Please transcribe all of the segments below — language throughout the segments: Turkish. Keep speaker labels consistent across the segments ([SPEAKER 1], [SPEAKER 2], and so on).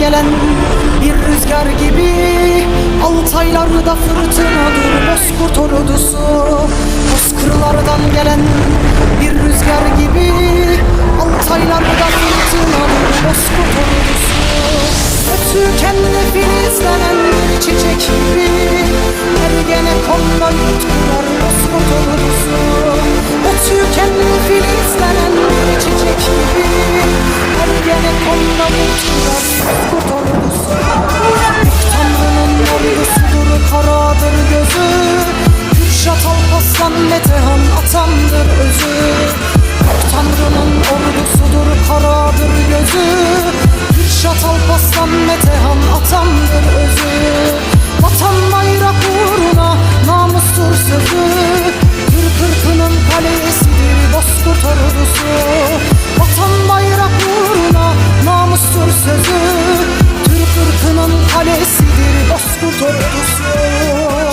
[SPEAKER 1] gelen bir rüzgar gibi Altaylarda fırtınadır bozkurt ordusu. Bozkırlardan gelen bir rüzgar gibi Altaylarda fırtınadır bozkurt ordusu. Ötükenle filizlenen bir çiçek gibi Ergene konda escutou.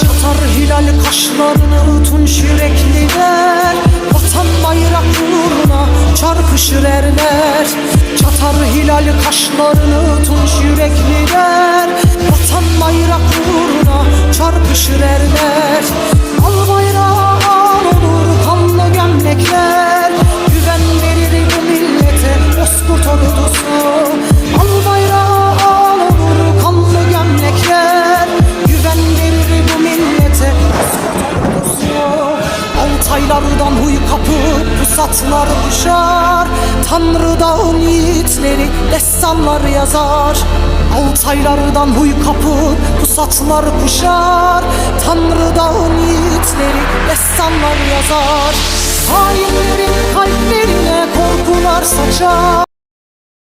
[SPEAKER 1] Çatar hilal kaşlarını tunç yürekliler Vatan bayrak uğruna çarpışır erler. Çatar hilal kaşlarını tunç yürekliler Altaylardan huy kapıp pusatlar kuşar. Tanrı dağın yiğitleri destanlar yazar. Altaylardan huy kapıp pusatlar kuşar. Tanrı dağın yiğitleri destanlar yazar. Hainlerin kalplerine korkular saçar